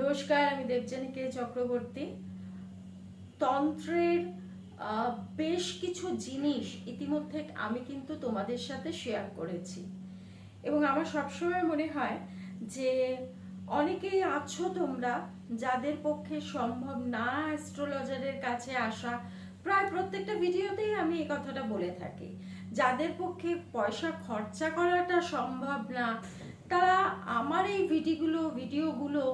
নমস্কার, আমি দেবজানীকে চক্রবর্তী। তন্ত্রের বেশ কিছু জিনিস ইতিমধ্যে আমি কিন্তু তোমাদের সাথে শেয়ার করেছি। এবং আমার সবসময় মনে হয় যে অনেকেই আছো তোমরা যাদের পক্ষে সম্ভব না অ্যাস্ট্রোলজারের কাছে আসা। প্রায় প্রত্যেকটা ভিডিওতেই আমি এই কথাটা বলে থাকি। যাদের পক্ষে পয়সা খরচা করাটা সম্ভব না, তারা আমার এই ভিডিওগুলো ভিডিওগুলো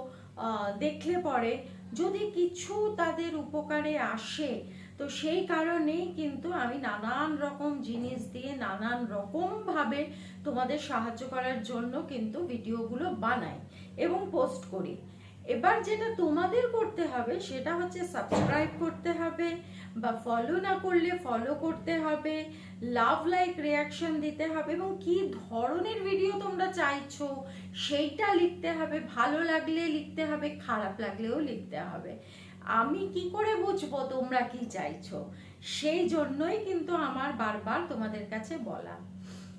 দেখলে পরে যদি কিছু তাদের উপকারে আসে, তো সেই কারণেই কিন্তু আমি নানান রকম জিনিস দিয়ে নানান রকমভাবে তোমাদের সাহায্য করার জন্য কিন্তু ভিডিওগুলো বানাই এবং পোস্ট করি। এবার যেটা তোমাদের করতে হবে, সেটা হচ্ছে সাবস্ক্রাইব করতে হবে বা ফলো না করলে ফলো করতে হবে লাভ লাইক রিয়াকশন দিতে হবে এবং কি ধরনের ভিডিও তোমরা চাইছো সেইটা লিখতে হবে, ভালো লাগলে লিখতে হবে, খারাপ লাগলেও লিখতে হবে। আমি কি করে বুঝব তোমরা কি চাইছো? সেই জন্যই কিন্তু আমার বারবার তোমাদের কাছে বলা।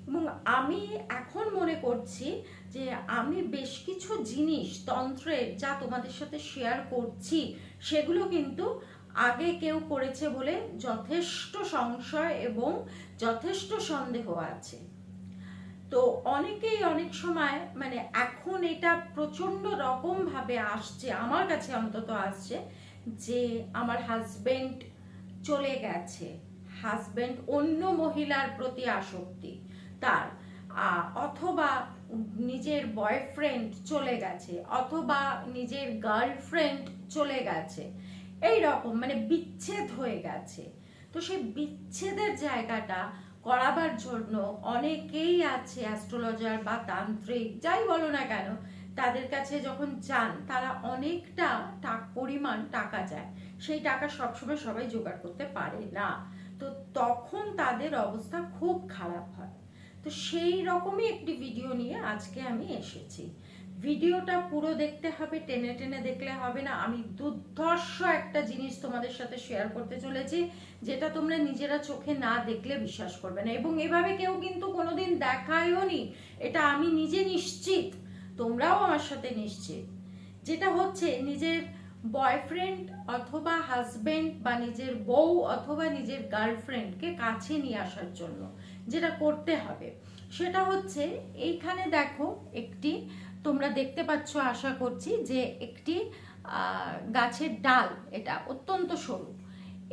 এবং আমি এখন মনে করছি যে আমি বেশ কিছু জিনিস তন্ত্রের যা তোমাদের সাথে শেয়ার করছি, সেগুলো কিন্তু আগে কেউ করেছে বলে যথেষ্ট সংশয় এবং যথেষ্ট সন্দেহ আছে। তো অনেকেই অনেক সময় মানে এখন এটা প্রচণ্ড রকম ভাবে আসছে, আমার কাছে অন্তত আসছে, যে আমার হাজবেন্ড চলে গেছে। হাজবেন্ড অন্য মহিলার প্রতি আসক্তি, তার অথবা নিজের বয়ফ্রেন্ড চলে গেছে অথবা নিজের গার্লফ্রেন্ড চলে গেছে। এই রকম মানে বিচ্ছেদ হয়ে গেছে। তো সেই বিচ্ছেদের জায়গাটা করাবার জন্য অনেকেই আছে অ্যাস্ট্রোলজার বা তান্ত্রিক, যাই বলো না কেন, তাদের কাছে যখন যান, তারা অনেকটা পরিমাণ টাকা চায়। সেই টাকা সবসময় সবাই জোগাড় করতে পারে না। তো তখন তাদের অবস্থা খুব খারাপ হয়। তো সেই রকমই একটি ভিডিও নিয়ে আজকে আমি এসেছি। ভিডিওটা পুরো দেখতে হবে, টেনে টেনে দেখলে হবে না। আমি দুর্ধর্ষ একটা জিনিস তোমাদের সাথে শেয়ার করতে চলেছি, যেটা তোমরা নিজেরা চোখে না দেখলে বিশ্বাস করবে না। এবং এভাবে কেউ কিন্তু কোনোদিন দেখায়ও নি। এটা আমি নিজে নিশ্চিত, তোমরাও আমার সাথে নিশ্চিত। যেটা হচ্ছে, নিজের বয়ফ্রেন্ড অথবা হাজবেন্ড বা নিজের বউ অথবা নিজের গার্লফ্রেন্ডকে কাছে নিয়ে আসার জন্য। যেটা করতে হবে। সেটা হচ্ছে এইখানে দেখো একটি, তোমরা দেখতে পাচ্ছ, আশা করছি যে একটি গাছের ডাল, এটা অত্যন্ত সরু।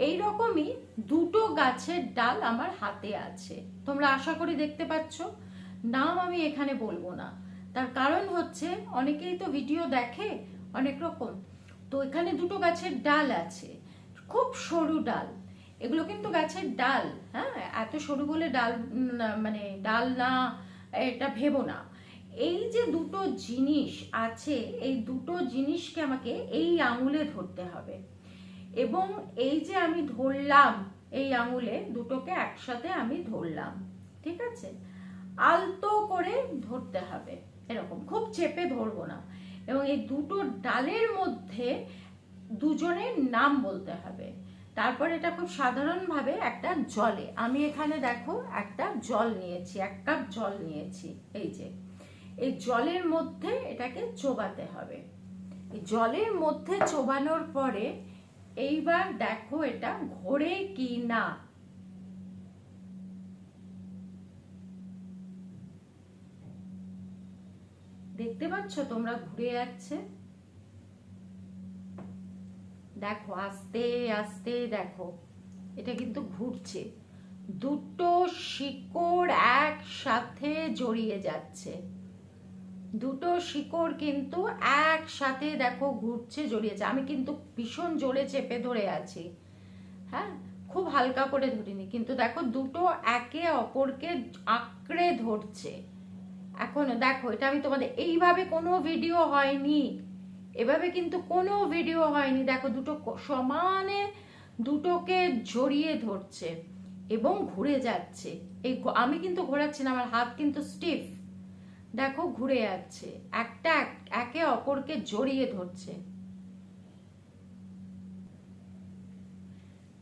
এই রকমই দুটো গাছের ডাল আমার হাতে আছে। তোমরা আশা করি দেখতে পাচ্ছ। নাম আমি এখানে বলব না। তার কারণ হচ্ছে, অনেকেই তো ভিডিও দেখে, অনেক রকম। তো এখানে দুটো গাছের ডাল আছে। খুব সরু ডাল। এগুলো কিন্তু গাছের ডাল হ্যাঁ? এত সরু বলে ডাল মানে ডাল না, এটা ভেবো না। এই যে দুটো জিনিস আছে, এই দুটো জিনিসকে আমাকে এই আঙুলে ধরতে হবে। এবং এই যে আমি ধরলাম, এই আঙুলে দুটোকে একসাথে আমি ধরলাম, ঠিক আছে? আলতো করে ধরতে হবে, এরকম। খুব চেপে ধরবো না। এবং এই দুটো ডালের মধ্যে দুজনের নাম বলতে হবে। তারপর এটা খুব সাধারণভাবে একটা জলে, আমি এখানে দেখো একটা জল নিয়েছি, এক কাপ জল নিয়েছি, এই যে। এই জলের মধ্যে এটাকে চোবাতে হবে। জলের মধ্যে চোবানোর পরে এইবার দেখো এটা ঘোরে কি না। দেখতে পাচ্ছ তোমরা ঘুরে যাচ্ছে? দেখো, আস্তে আস্তে দেখো, এটা কিন্তু ঘুরছে। দুটো শিকড় একসাথে জড়িয়ে যাচ্ছে। দুটো শিকড় কিন্তু একসাথে দেখো ঘুরছে জড়িয়েছে আমি কিন্তু ভীষণ জোরে চেপে ধরে আছি। হ্যাঁ খুব হালকা করে ধরিনি, কিন্তু দেখো দুটো একে অপরকে আঁকড়ে ধরছে। এখনও দেখো, এটা আমি তোমাদের, এইভাবে কোনো ভিডিও হয়নি। এভাবে কিন্তু কোনো ভিডিও হয়নি। দেখো, দুটো সমানে দুটোকে জড়িয়ে ধরছে এবং ঘুরে যাচ্ছে। এই আমি কিন্তু ঘোরাচ্ছি না, আমার হাত কিন্তু স্টিফ দেখো, ঘুরে যাচ্ছে। একটা একে অপরকে জড়িয়ে ধরছে।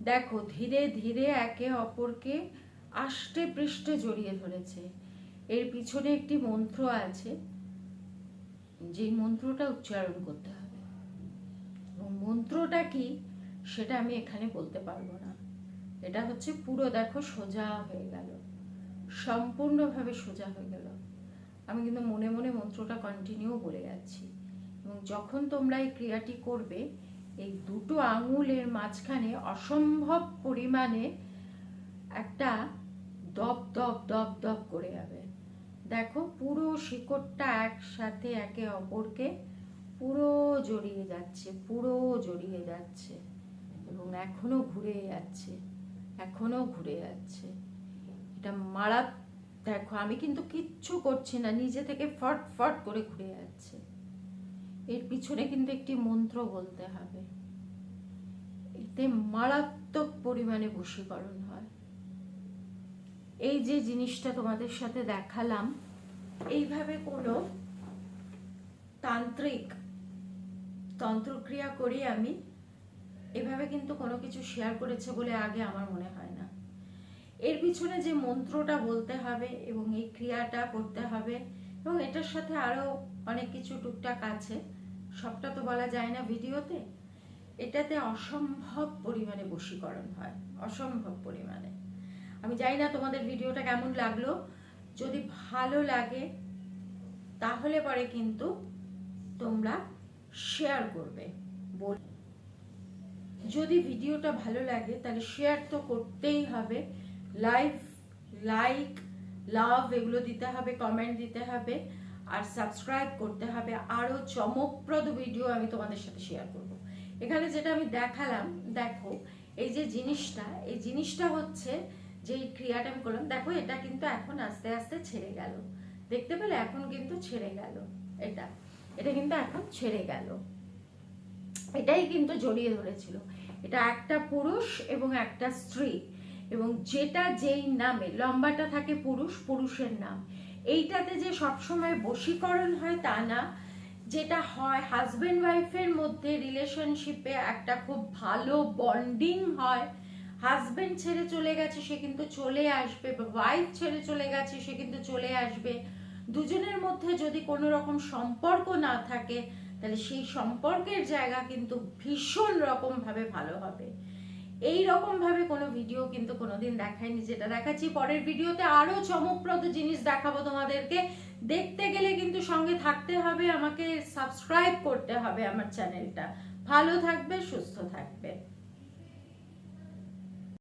দেখো, ধীরে ধীরে একে অপরকে আষ্টে পৃষ্ঠে জড়িয়ে ধরেছে। এর পিছনে একটি মন্ত্র আছে। যে মন্ত্রটা উচ্চারণ করতে হবে। এবং মন্ত্রটা কি সেটা আমি এখানে বলতে পারব না। এটা হচ্ছে পুরো দেখো সোজা হয়ে গেল। সম্পূর্ণভাবে সোজা হয়ে গেল। আমি কিন্তু মনে মনে মন্ত্রটা কন্টিনিউ বলে যাচ্ছি। এবং যখন তোমরা এই ক্রিয়াটি করবে, এই দুটো আঙুলের মাঝখানে অসম্ভব পরিমাণে একটা দপ দপ দপ দপ করে যাবে। দেখো, পুরো শিকড়টা একসাথে একে অপরকে পুরো জড়িয়ে যাচ্ছে, পুরো জড়িয়ে যাচ্ছে এবং এখনও ঘুরে যাচ্ছে, এখনও ঘুরে যাচ্ছে। এটা মারা দেখো, আমি কিন্তু কিচ্ছু করছি না, নিজে থেকে ফট ফট করে ঘুরে যাচ্ছে। এর পিছনে কিন্তু একটি মন্ত্র বলতে হবে। এতে মারাত্মক পরিমাণে বশীকরণ হয় এই যে জিনিসটা তোমাদের সাথে দেখালাম, এইভাবে কোনো তান্ত্রিক তন্ত্রক্রিয়া করি আমি, এভাবে কিন্তু কোনো কিছু শেয়ার করেছে বলে আগে আমার মনে হয় না। এর পিছনে যে মন্ত্রটা বলতে হবে এবং এই ক্রিয়াটা করতে হবে এবং এটার সাথে আরও অনেক কিছু টুকটাক আছে, সবটা তো বলা যায় না ভিডিওতে, এটাতে অসম্ভব পরিমাণে বশীকরণ হয়, অসম্ভব পরিমাণে। আমি জানি না তোমাদের ভিডিওটা কেমন লাগল। যদি ভালো লাগে, তাহলে পরে কিন্তু তোমরা শেয়ার করবে। বল যদি ভিডিওটা ভালো লাগে, তাহলে শেয়ার তো করতেই হবে। লাইভ লাইক লাভ এগুলো দিতে হবে কমেন্ট দিতে হবে। আর সাবস্ক্রাইব করতে হবে। আরও চমকপ্রদ ভিডিও আমি তোমাদের সাথে শেয়ার করব। এখানে যেটা আমি দেখালাম, দেখো, এই যে জিনিসটা, এই জিনিসটা হচ্ছে যে ক্রিয়াটা আমি করলাম, দেখো এটা কিন্তু এখন আস্তে আস্তে ছেড়ে গেল। দেখতে পেলে এখন কিন্তু ছেড়ে গেল। এটা এটা কিন্তু এখন ছেড়ে গেল। এটাই কিন্তু জড়িয়ে ধরেছিল। এটা একটা পুরুষ এবং একটা স্ত্রী এবং যেটা যেই নামে, লম্বাটা থাকে পুরুষ, পুরুষের নাম। এইটাতে যে সবসময় বশীকরণ হয় তা না। যেটা হয় হাজবেন্ড ওয়াইফের মধ্যে রিলেশনশিপে একটা খুব ভালো বন্ডিং হয়। হাজবেন্ড ছেড়ে চলে গেছে, সে কিন্তু চলে আসবে। বা ওয়াইফ ছেড়ে চলে গেছে, সে কিন্তু চলে আসবে। দুজনের মধ্যে যদি কোনো রকম সম্পর্ক না থাকে, তাহলে সেই সম্পর্কের জায়গা কিন্তু ভীষণ রকম ভাবে ভালো হবে। এই রকম ভাবে কোনো ভিডিও কিন্তু কোনোদিন দেখায়নি, যেটা দেখাচ্ছি। পরের ভিডিওতে আরও চমকপ্রদ জিনিস দেখাবো তোমাদেরকে। দেখতে গেলে কিন্তু সঙ্গে থাকতে হবে, আমাকে সাবস্ক্রাইব করতে হবে আমার চ্যানেলটা ভালো থাকবে, সুস্থ থাকবে।